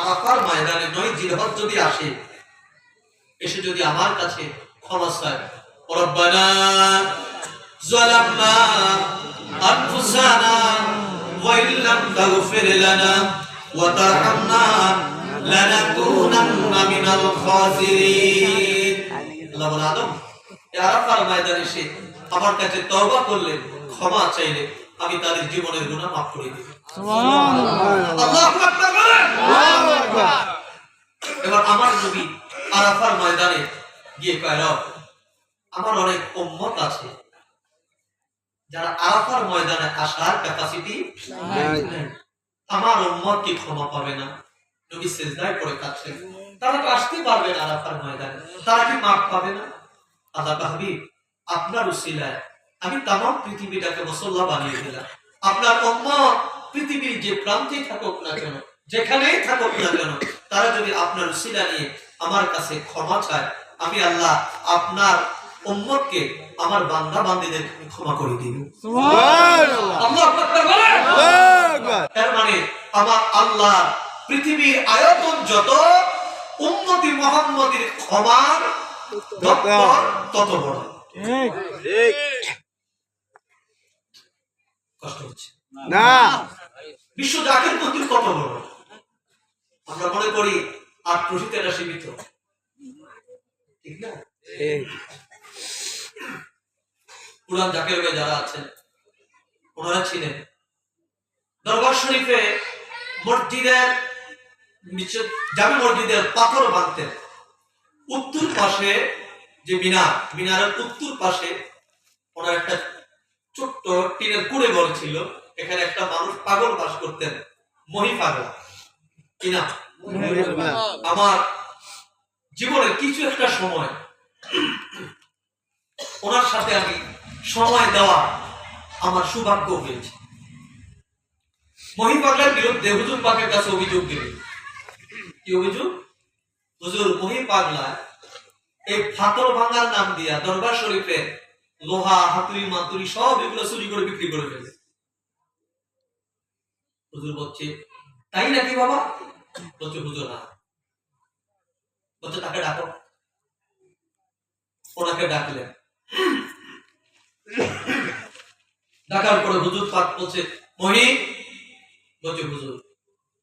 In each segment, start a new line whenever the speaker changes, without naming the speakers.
আরাফার ময়দানে নয় জিহাদ যদি আসে, এসে যদি আমার কাছে ক্ষমা চায়, রব্বানা যালামনা আনফুসানা ওয়া ইল্লাম তাগফির লানা ওয়া তারহামনা লানাকুনান্না মিনাল খাসিরিন আল্লাহ বলে, আদম আরাফার ময়দানে এসে আমার কাছে তওবা করলেন ক্ষমা চাইলেন আমি তাদের জীবনের গুনাহ মাফ করে দিই এবার আমার নবী আরাফার ময়দানে গিয়ে কয় আমার অনেক উম্মত আছে যারা আরাফার ময়দানে আসার ক্যাপাসিটি আমার উম্মত কি ক্ষমা পাবে না? নবী সেজদায় পড়ে কাঁদছেন। তারা তো আসতে পারবে না আরাফার ময়দানে। তারা কি মাফ পাবে না? আল্লাহ হাবিব আপনার উসিলায় আমি তাম পৃথিবীটাকে মুসল্লা বানিয়ে দিলাম। আপনার উম্মত পৃথিবীর যে প্রান্তে থাকুক না কেন যেখানেই থাকুক না কেন তারা যদি আপনার উসিলা নিয়ে আমার কাছে ক্ষমা চায় আমি আল্লাহ আপনার উম্মতকে আমার বান্দা বান্দীদের ক্ষমা করে দিব। এর মানে আমার আল্লাহ পৃথিবীর আয়তন যত উন্নতি মোহাম্মদের ক্ষমার তত বড়। কষ্ট হচ্ছে।
না।
বিশ্ব জাতির মন্দির কত বড়? আমরা মনে করি আর সীমিত। ঠিক না? পুরান জাকের ভাই যারা আছেন ওনারা ছিলেন। দরবার শরীফে মসজিদের নিচে জামে মসজিদের পাথর ভাঙতেন। উত্তর পাশে যে মিনার মিনারের উত্তর পাশে ওনার একটা ছোট্ট টিনের কুড়ে ঘর ছিল। এখানে একটা মানুষ পাগল বাস করতেন মহি পাগলা। কিনা আমার জীবনের কিছু একটা সময় ওনার সাথে আমি সময় দেওয়া আমার সৌভাগ্য হয়েছে। মহি পাগলার বিরুদ্ধে হুজুর পাকের কাছে অভিযোগ দিল কি অভিযোগ? হুজুর মহি পাগলা এই ফাতর ভাঙার নাম দিয়া দরবার শরীফে লোহা হাতুড়ি মাতুরি সব এগুলো চুরি করে বিক্রি করে ফেলে হুজুর বলছে, তাই নাকি বাবা? বলছে, হুজুর, না। বলছে, তাকে ডাকো। ওনাকে ডাকলেন। ডাকার পরে হুজুর পাক বলছে, মহি বলছে, হুজুর,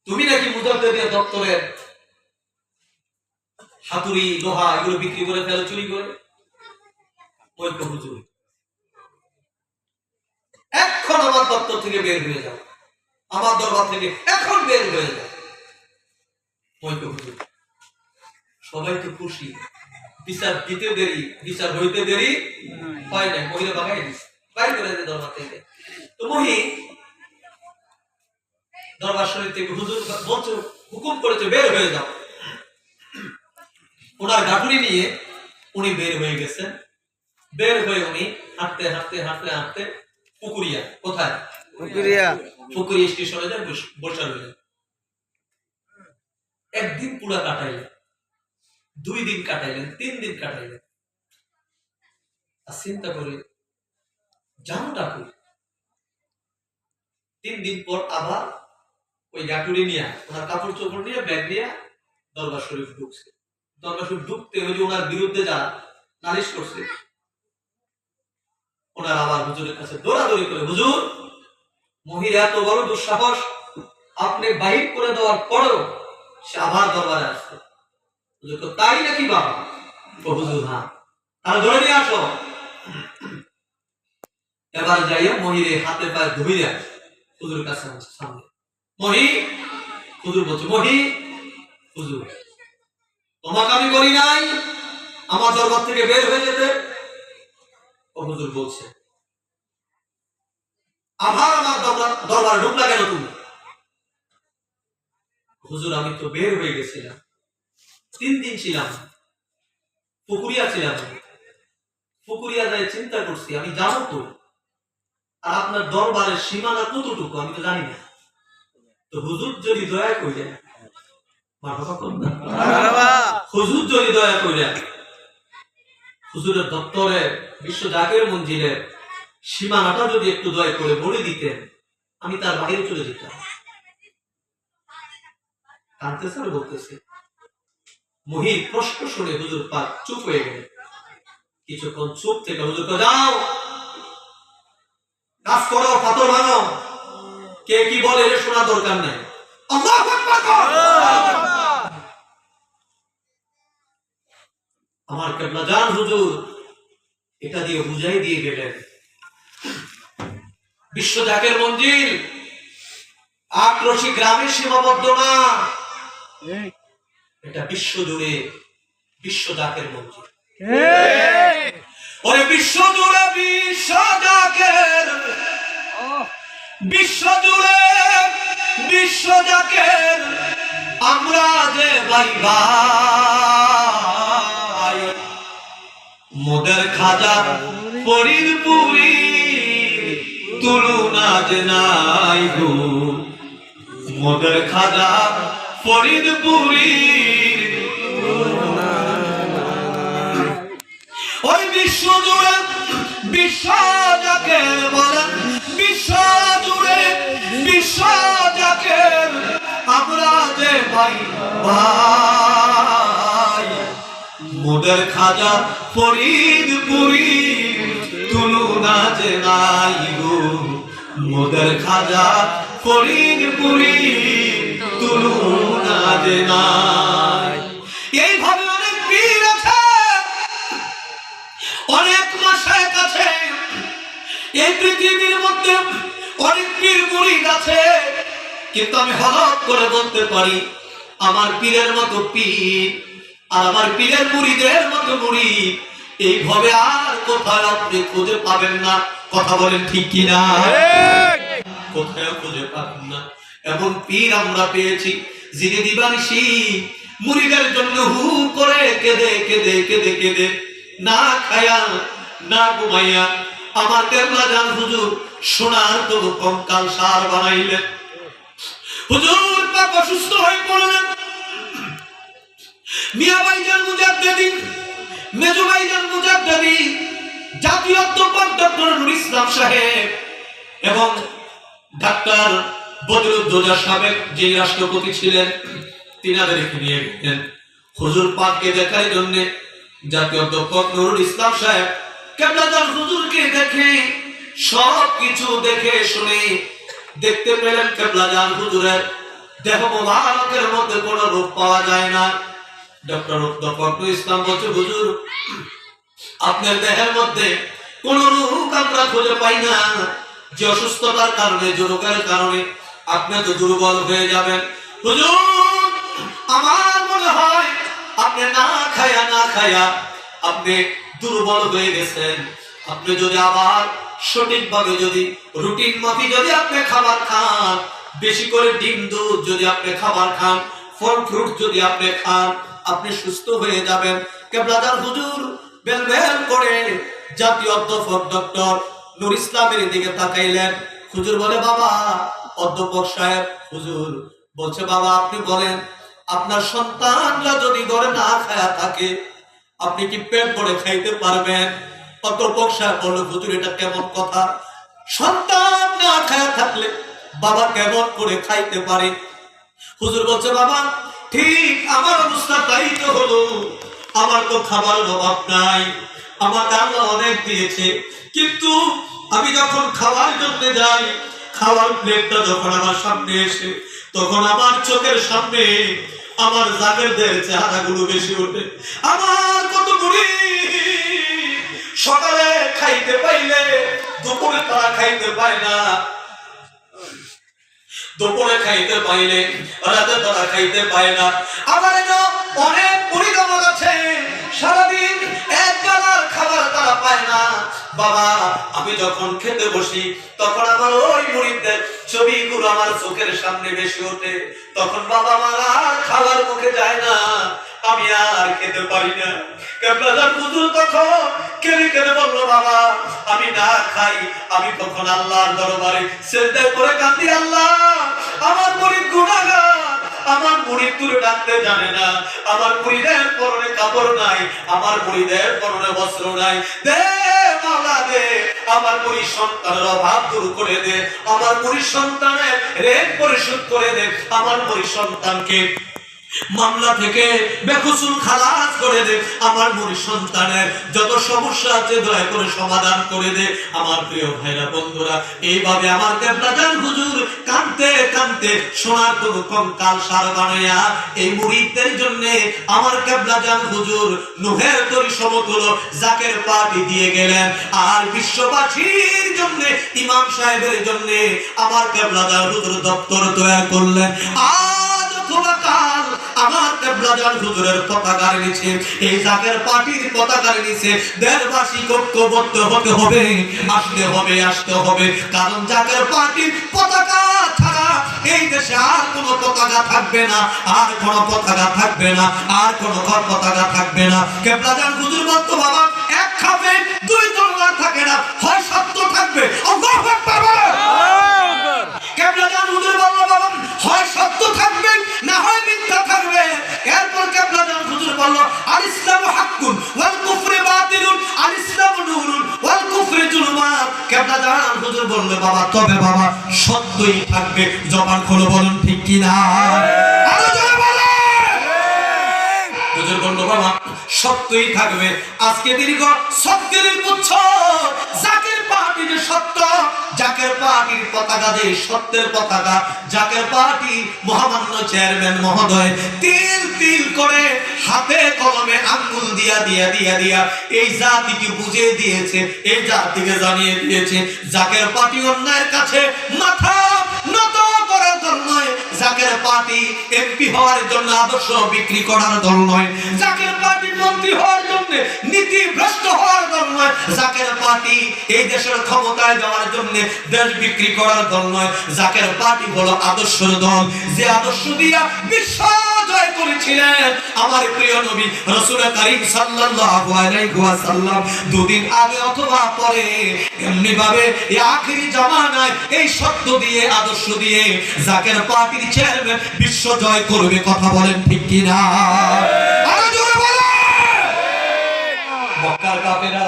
তুমি নাকি মুজাদ্দেদিয়া দপ্তরের হাতুড়ি, লোহা এগুলো বিক্রি করে ফেলো, চুরি করে? ওই হুজুর এখন আমার দপ্তর থেকে বের হয়ে যাও। আমার দরবার থেকে এখন বের হয়ে হুজুর, সবাই তো খুশি। বিচার দিতে দেরি, বিচার হইতে দেরি হয় না মহিলা বাগাই দিস বাইর করে দে দরবার থেকে। তো মহি, দরবার শরীর থেকে হুজুর বলছে হুকুম করেছে, বের হয়ে যাও। ওনার গাঠুরি নিয়ে উনি বের হয়ে গেছেন। বের হয়ে উনি হাঁটতে হাঁটতে হাঁটতে হাঁটতে পুকুরিয়া, কোথায়?
শুক্রিয়া
পুকুরিয়া স্টেশনে যায়, বস- রইলেন একদিন পুরা কাটাইলেন, দুই দিন কাটাইলেন, তিন দিন কাটাইলেন। আর চিন্তা করে, জানোটা কই? তিন দিন পর আবার ওই গাটুরি নিয়ে, ওনার কাপড় চোপড় নিয়ে, ব্যাগ নিয়ে দরবার শরীফ ঢুকছে। দরবার শরীফ ঢুকতে ওই যে ওনার বিরুদ্ধে যা নালিশ করছে, ওনার আবার হুজুরের কাছে দৌড়াদৌড়ি করে, হুজুর মহিলা এত বড় দুঃসাহস। আপনি বাহির করে দেওয়ার পরেও সে আবার দরবারে আসছে। তাই নাকি বাবা? ও হ্যাঁ। তাহলে ধরে নিয়ে আসো। এবার যাইয়া মহিরে হাতে পায়ে ধুইয়া হুজুর কাছে সামনে। মহি, হুজুর বলছে, মহি, হুজুর, তোমাকে আমি বলি নাই। আমার দরবার থেকে বের হয়ে যেতে। ও হুজুর বলছে আবার আমার দরবার- দরবারে ঢুকলা কেন তুমি? হুজুর, আমি তো বের হয়ে গেছিলাম। তিন দিন ছিলাম। পুকুরিয়া ছিলাম। পুকুরিয়া যাই চিন্তা করছি, আমি জানো তো আর আপনার দরবারের সীমানা কতটুকু, আমি তো জানি না। তো হুজুর যদি দয়া করে হুজুর যদি দয়া করে হুজুরের দপ্তরে বিশ্ব জাগের মঞ্জিলের সীমানাটা যদি একটু দয়া করে বলে দিতেন, আমি তার বাইরে চলে যেতাম। কানতেছে আর বলতেছে মোহিত প্রশ্ন শুনে হুজুর পাক চুপ হয়ে গেলেন। কিছুক্ষণ চুপ থেকে যাও, কাজ করো, পাথর ভাঙো। কে কি বলে এটা শোনা দরকার নাই। আমার কেবলা জান হুজুর, এটা দিয়ে বুঝাই দিয়ে গেলেন। বিশ্ব জাকের মঞ্জিল আক্রোশী গ্রামে সীমাবদ্ধ না এটা বিশ্ব জুড়ে বিশ্ব জাকের মঞ্জিল ওরে বিশ্ব জুড়ে বিশ্ব জাকের বিশ্ব জুড়ে বিশ্ব জাকের আমরা যে ভাই ভাই। মোদের খাজা ফরিদ পুরি তুলনা যে নাই গো। মোদের খাজা ফরিদ পুরি ওই বিশ্ব জুড়ে বিশ্ব যাকে বলে জুড়ে বিশ্ব যাকে আমরা যে ভাই ভাই। মোদের খাজা ফরিদ পুরি তুলনা নাই গো। মোদের খাজা ফরিদ পুরি তুলনা যে নাই এইভাবে অনেক পীর আছে, অনেক মাসের কাছে এই পৃথিবীর মধ্যে অনেক পীর মুরিদ আছে। কিন্তু আমি হলক করে বলতে পারি, আমার পীরের মতো পীর আমার পীরের মুড়িদের মতো মুড়ি এইভাবে আর কোথায় আপনি খুঁজে পাবেন না? কথা বলেন ঠিক কিনা? কোথায় খুঁজে পাবেন না? এমন পীর আমরা পেয়েছি যিনি দিবানিসি মুড়িদের জন্য হু করে কেঁদে কেঁদে কেঁদে কেঁদে। না খায়া না ঘুমাইয়া আমার কেবলা জান হুজুর সোনার তবু কঙ্কাল সার বানাইলেন? হুজুর পাক অসুস্থ হয়ে পড়লেন। মিয়া ভাইজান মুজাদ্দেদি জাতীয় ইসলাম সাহেব এবং ডাক্তার বদরুদ্দোজা রাষ্ট্রপতি ছিলেন হুজুর পাককে দেখার জন্য জাতীয় নুরুল ইসলাম সাহেব হুজুরকে দেখে সব কিছু দেখে শুনে দেখতে পেলেন কেবলাদার হুজুরের দেহ মোবারকের মধ্যে কোনো রূপ পাওয়া যায় না। ডক্টর নুরুল ইসলাম বলছে, হুজুর, আপনার দেহের মধ্যে কোন রোগ আমরা খুঁজে পাই না। যে অসুস্থতার কারণে যে রোগের কারণে আপনি তো দুর্বল হয়ে যাবেন। হুজুর, আমার মনে হয় আপনি না খায়া না খায়া আপনি দুর্বল হয়ে গেছেন। আপনি যদি আবার সঠিকভাবে যদি রুটিন মাফি যদি আপনি খাবার খান, বেশি করে ডিম দুধ যদি আপনি খাবার খান, ফল ফ্রুট যদি আপনি খান আপনি সুস্থ হয়ে যাবেন। কেবলাদার হুজুর বেল বেল করে জাতীয় অধ্যাপক ডক্টর নুর ইসলামের দিকে তাকাইলেন। হুজুর বলে, বাবা, অধ্যাপক সাহেব, হুজুর বলছে, বাবা, আপনি বলেন, আপনার সন্তানরা যদি ঘরে না খায়া থাকে, আপনি কি পেট ভরে খাইতে পারবেন? অধ্যাপক সাহেব বলল, হুজুর, এটা কেমন কথা? সন্তান না খায়া থাকলে বাবা কেমন করে খাইতে পারে? হুজুর বলছে, বাবা ঠিক আমার অবস্থা তাই তো হলো, আমার তো খাবারের অভাব নাই, আমাকে আল্লাহ অনেক দিয়েছে। কিন্তু আমি যখন খাওয়ার জন্য যাই, খাওয়ার প্লেটটা যখন আমার সামনে এসে, তখন আমার চোখের সামনে আমার জাগেরদের চেহারাগুলো বেশি ওঠে। আমার কত বুড়ি সকালে খাইতে পাইলে, দুপুরে তারা খাইতে পায় না দুপুরে খাইতে পাইলে রাতে তারা খাইতে পায় না। আবার অনেক পরিগমন আছে, সারাদিন এক খাবার তারা পায় না। বাবা, আমি যখন খেতে বসি, তখন আমার ওই মুড়িদের ছবিগুলো আমার চোখের সামনে বেশি ওঠে। তখন বাবা আমার খাবার মুখে যায় না, আমি আর খেতে পারি না। তখন কেড়ে কেড়ে বলল, বাবা, আমি না খাই, আমি তখন আল্লাহর দরবারে সেজদায় করে কাঁদি আল্লাহ, আমার মুড়ি গুণাগার আমার মুড়ি তুলে ডাকতে জানে না। আমার মুড়িদের পরনে কাপড় নাই, আমার মুড়িদের পরনে বস্ত্র নাই। দে দে, আমার মুড়ি সন্তানের অভাব দূর করে দে। আমার মুড়ি সন্তানের ঋণ পরিশোধ করে দে। আমার মুড়ি সন্তানকে মামলা থেকে বেকসুল খালাস করে দে, আমার মুড়ি সন্তানের যত সমস্যা আছে দয়া করে সমাধান করে দে। আমার প্রিয় ভাইরা, বন্ধুরা, এইভাবে আমার কেবলাজান হুজুর কানতে কানতে সোনার কোন কঙ্কাল সার বানাইয়া এই মুড়িদের জন্য আমার কেবলাজান হুজুর নুহের তরি সমতুল জাকের পাটি দিয়ে গেলেন। আর বিশ্ববাসীর জন্য, ইমাম সাহেবের জন্য আমার কেবলাজান হুজুর দপ্তর তৈরি করলেন। আজ অথবা আমার কেবলাজান হুজুরের পতাকার নিচে, এই জাকের পার্টির পতাকার নিচে দেশবাসী ঐক্যবদ্ধ হতে হবে, আসতে হবে আসতে হবে। কারণ জাকের পার্টির পতাকা ছাড়া এই দেশে আর কোনো পতাকা থাকবে না, আর কোনো পতাকা থাকবে না, আর কোনো ঘর পতাকা থাকবে না। কেবলাজান হুজুর বলতো বাবা, এক খাবে দুই তলোয়ার থাকে না, হয় সত্যই থাকবে। জবান খোলো, বলুন ঠিক কি না তিল তিল করে হাতে কলমে আঙ্গুল দিয়া দিয়া দিয়া দিয়া এই জাতিকে বুঝিয়ে দিয়েছে, এই জাতিকে জানিয়ে দিয়েছে, জাকের পার্টি অন্যায়ের কাছে মাথা জাকের পার্টি এমপি হওয়ার জন্য আদর্শ বিক্রি করার দল নয়। জাকের পার্টি মন্ত্রী হওয়ার জন্য, নীতি ভ্রষ্ট হওয়ার দল নয়। জাকের পার্টি এই দেশের ক্ষমতায় যাওয়ার জন্য, দেশ বিক্রি করার দল নয়। জাকের পার্টি হলো আদর্শের দল। যে আদর্শ দিয়া বিশ্ব জয় করেছিলেন আমার প্রিয় নবী রাসূল করিম সাল্লাল্লাহু আলাইহি ওয়াসাল্লাম। দুদিন আগে অথবা পরে এমনি ভাবে এই আখেরি জামানায় এই সত্য দিয়ে, আদর্শ দিয়ে জাকের পার্টির চেয়ারম্যান বিশ্ব জয় করবে, কথা বলেন ঠিক কি না আরও জোরে বলেন! মক্কার কাফেররা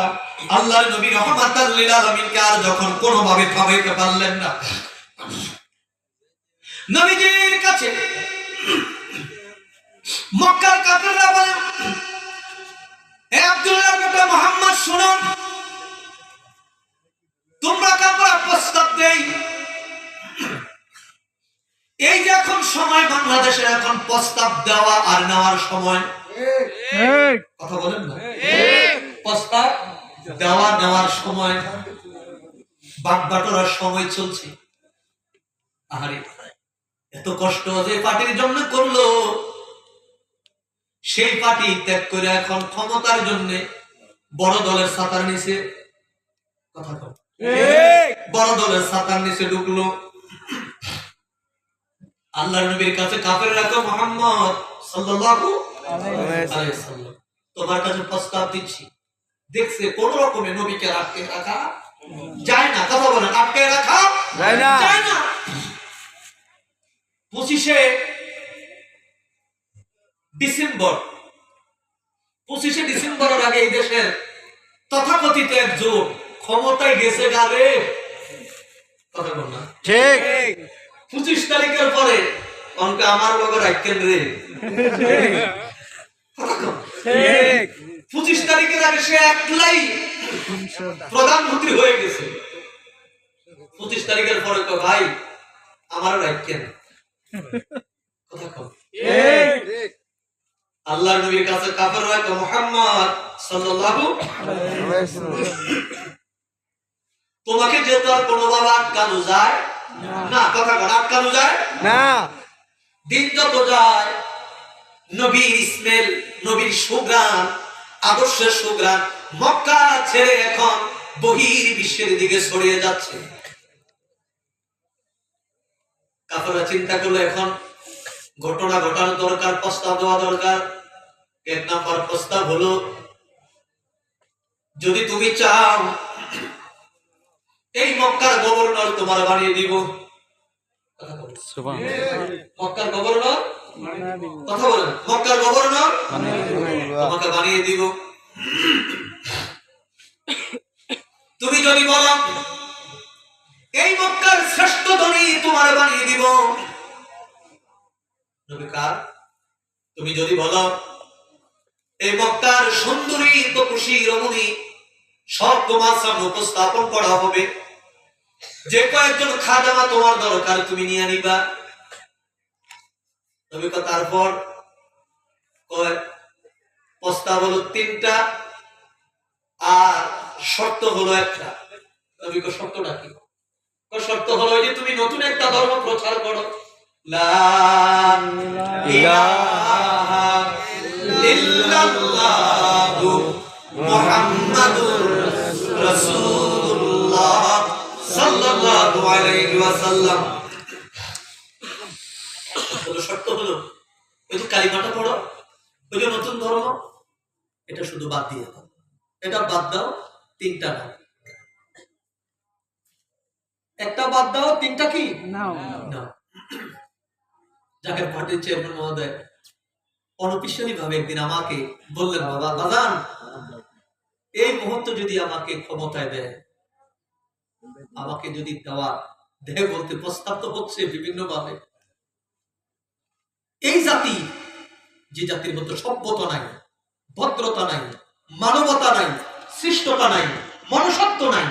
আল্লাহর নবী রহমাতাল আর যখন কোনোভাবে থামাইতে পারলেন না, নবীজির কাছে মক্কার বলে আব্দুল্লাহর বেটা মুহাম্মদ, শুনুন। তোমরা কাপড় প্রস্তাব দেই এই যে এখন সময় বাংলাদেশের এখন প্রস্তাব দেওয়া আর নেওয়ার সময়। কথা বলেন না। প্রস্তাব দেওয়া নেওয়ার সময় বাট বাটোরার সময় চলছে। আহারে এত কষ্ট যে পার্টির জন্য করল। সেই পার্টি ত্যাগ করে এখন ক্ষমতার জন্য বড় দলের সাতার নিচে কথা। বড় দলের সাতার নিচে ঢুকলো। আল্লাহ নবীর কাছে কাফের রাখো মোহাম্মদ সাল্লাল্লাহু আলাইহি সাল্লাম। তোমার কাছে প্রস্তাব দিচ্ছি। দেখছে কোন রকমে নবীকে আটকে রাখা যায় না। কথা বলেন আটকে রাখা
যায় না।
যায় না। পঁচিশে ডিসেম্বর। পঁচিশে ডিসেম্বরের আগে এই দেশের তথাকথিত এক যুগ ক্ষমতায় গেছে গালে। কথা বল না।
ঠিক।
পঁচিশ তারিখের পরে অঙ্কে আমার লগে রাখতেন রে পঁচিশ তারিখের আগে সে একলাই প্রধানমন্ত্রী হয়ে গেছে। পঁচিশ তারিখের পরে তো ভাই আমার রাখতেন আল্লাহ নবীর কাছে কাফের রাখো মোহাম্মদ সাল্লাল্লাহু তোমাকে যেহেতু আর কোনোভাবে আটকানো যায় না কথা কর আটকানো যায়।
না।
দিন যত যায় নবীর ইসমেল নবীর সুগ্রাম আদর্শের সুগ্রাম মক্কা ছেড়ে এখন বহির বিশ্বের দিকে ছড়িয়ে যাচ্ছে। কাপড়া চিন্তা করল এখন ঘটনা ঘটানো দরকার প্রস্তাব দেওয়া দরকার। এক নাম্বার প্রস্তাব হলো যদি তুমি চাও এই মক্কার গভর্নর তোমার বানিয়ে দিব। মক্কার গভর্নর? কথা বলেন মক্কার গভর্নর? তোমাকে বানিয়ে দিব। তুমি যদি বলো এই মক্কার শ্রেষ্ঠ ধনী তোমার বানিয়ে দিব। নবী কার? তুমি যদি বলো এই মক্কার সুন্দরী তপসী রমণী সব তোমার সামনে উপস্থাপন করা হবে। যে কয়েকজন খাদামা তোমার দরকার, তুমি নিয়ে নিবা। ক- তারপর প্রস্তাব হলো তিনটা আর শর্ত হলো একটা। তবে ক- শর্তটা কি? শর্ত হলো যে তুমি নতুন একটা ধর্ম প্রচার করো। লা আলাইহি ওয়াসাল্লাম। শর্ত হলো? ওই যে কালিমাটা পড়ো ওই যে নতুন ধর্ম এটা শুধু বাদ দিয়ে দাও। এটা বাদ দাও তিনটা নাও। একটা বাদ দাও তিনটা কি? না যাকে পার্টির চেয়ারম্যান মহোদয় ভাবে একদিন আমাকে বললেন বাবা বাজান এই মুহূর্ত যদি আমাকে ক্ষমতায় দেয় আমাকে যদি দেওয়া দেয় বলতে প্রস্তাব তো হচ্ছে বিভিন্ন ভাবে এই জাতি যে জাতির মধ্যে সভ্যতা নাই ভদ্রতা নাই মানবতা নাই সৃষ্টতা নাই মনুষ্যত্ব নাই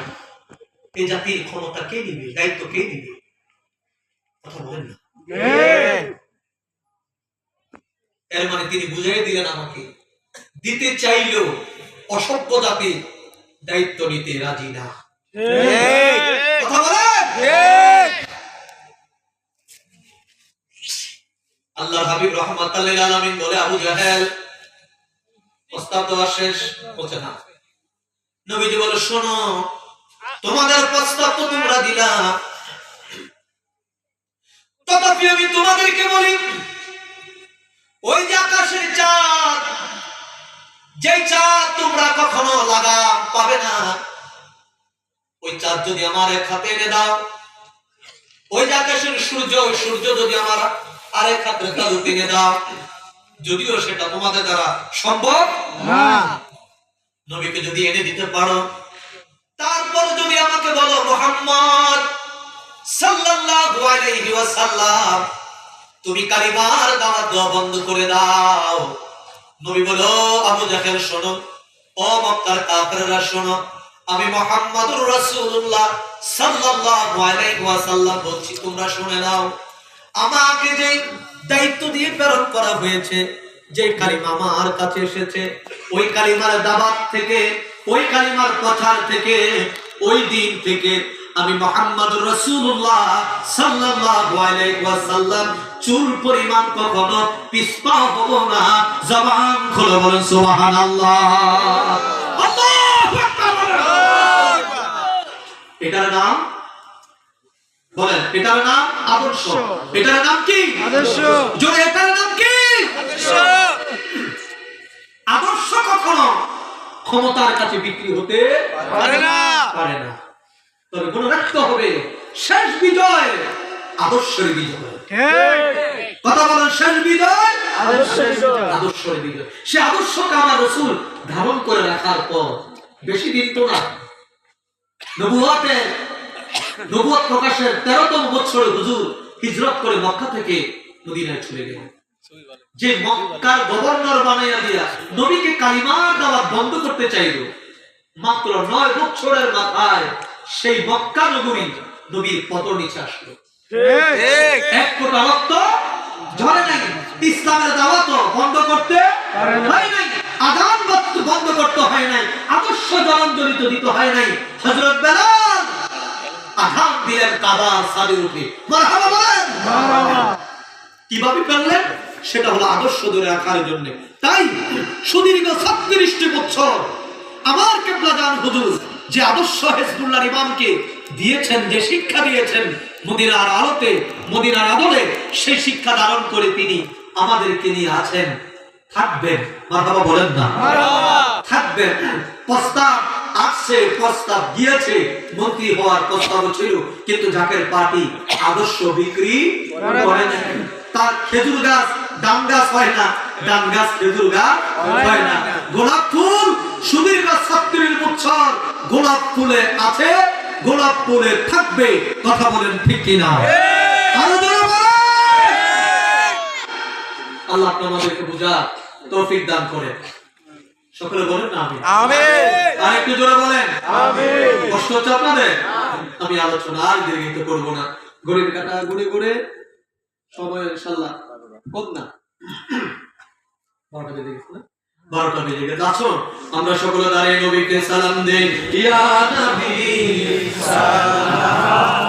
এই জাতির ক্ষমতা কে নিবে দায়িত্ব কে নিবে? কথা বলেন না। এর মানে তিনি বুঝাই দিলেন আমাকে দিতে চাইলেও অসভ্য জাতি দায়িত্ব নিতে রাজি না কথা বলেন আল্লাহ রহমাত আলামিন বলে আবু জাহেল। প্রস্তাব দেওয়া শেষ বলছে না নবীজি বলে, শোনো, তোমাদের প্রস্তাব তো তোমরা দিলা। তথাপি আমি তোমাদেরকে বলি, ওই যে আকাশের চাঁদ যে চাঁদ তোমরা কখনো লাগাম পাবে না, ওই চাঁদ যদি আমার হাতে এনে দাও, ওই যে আকাশের সূর্য, ওই সূর্য যদি আমার আরেক হাতে তালু টেনে দাও। যদিও সেটা তোমাদের দ্বারা সম্ভব নবীকে যদি এনে দিতে পারো তারপর যদি আমাকে বলো মোহাম্মদ সাল্লাল্লাহু আলাইহি ওয়াসাল্লাম তুমি কালিমার দাওয়াত দেওয়া বন্ধ করে দাও। নবী বলো আবু জাহেল শোনো। ও মক্কার কাফেররা শোনো। আমি মুহাম্মাদুর রাসূলুল্লাহ সাল্লাল্লাহু আলাইহি ওয়াসাল্লাম বলছি তোমরা শুনে নাও। আমাকে যে দায়িত্ব দিয়ে প্রেরণ করা হয়েছে যে কালিমা আমার কাছে এসেছে, ওই কালিমার দাবাত থেকে, ওই কালিমার প্রচার থেকে, ওই দিন থেকে আমি মোহাম্মদ রসুল্লাহ সাল্লাল্লাহু আলাইহি চুল পরিমাণ কখনো পিছপা হব না, জবান খুলে বলেন সুবহানাল্লাহ। আল্লাহু এটার নাম বলেন এটার নাম আদর্শ। এটার নাম কি?
আদর্শ।
জোরে এটার নাম কি? আদর্শ। কখনো ক্ষমতার কাছে বিক্রি হতে
পারে না।
পারে না। তবে মনে রাখতে হবে শেষ বিজয় আদর্শের বিজয়। কথা বলেন শেষ বিজয় আদর্শের বিজয়। সে আদর্শকে আমার রসুল ধারণ করে রাখার পর বেশি দিন তো না। নবুয়াতের নবুয়াত প্রকাশের তেরোতম বছরে হুজুর হিজরত করে মক্কা থেকে মদিনায় চলে গেলেন। যে মক্কার গভর্নর বানাইয়া দিয়া নবীকে কালিমার দাওয়াত বন্ধ করতে চাইল, মাত্র নয় বছরের মাথায় সেই মক্কা নগরী নবীর পতন নিচে আসলো। এক ফোঁটা রক্ত ঝরে নাই, ইসলামের দাওয়াত বন্ধ করতে হয় নাই, আদান বন্ধ করতে হয় নাই, আদর্শ জলাঞ্জলিত দিতে হয় নাই। হযরত বেলাল আঘাত দিলেন কাবার সাদে উঠে। মারহাবা বলেন। কীভাবে পারলেন সেটা হলো আদর্শ ধরে রাখার জন্য। তাই সুদীর্ঘ ছত্রিশটি বছর আমার কেবলা জান হুজুর যে আদর্শ হেজবুল্লাহ ইমামকে দিয়েছেন যে শিক্ষা দিয়েছেন মদিনার আলোতে মদিনার আদলে সেই শিক্ষা ধারণ করে তিনি আমাদেরকে নিয়ে আছেন। থাকবেন। মার বাবা বলেন না। থাকবেন। প্রস্তাব আসছে প্রস্তাব দিয়েছে মন্ত্রী হওয়ার প্রস্তাব ছিল কিন্তু জাকের পার্টি আদর্শ বিক্রি করে। তার খেজুর গাছ ডাম গাছ হয় না ডাম গাছ খেজুর গাছ হয় না। গোলাপ ফুল সুদীর্ঘ ছাত্রীর বছর গোলাপ ফুলে আছে গোলাপ ফুলে থাকবে কথা বলেন ঠিক কিনা? আরও। আল্লাহ আমাদেরকে বুঝা তৌফিক দান করে সকলে বলেন না
আমিন।
আর একটু জোরে বলেন।
আমিন।
কষ্ট হচ্ছে আপনাদের? আমি আলোচনা আর দীর্ঘিত করব না। কাটা ঘুরে ঘুরে সময় না। বারোটা বেজে গেছে না? বারোটা বেজে গেছে। আছো? আমরা সকলে দাঁড়িয়ে নবীকে সালাম দেই। ইয়া নবী সালাম।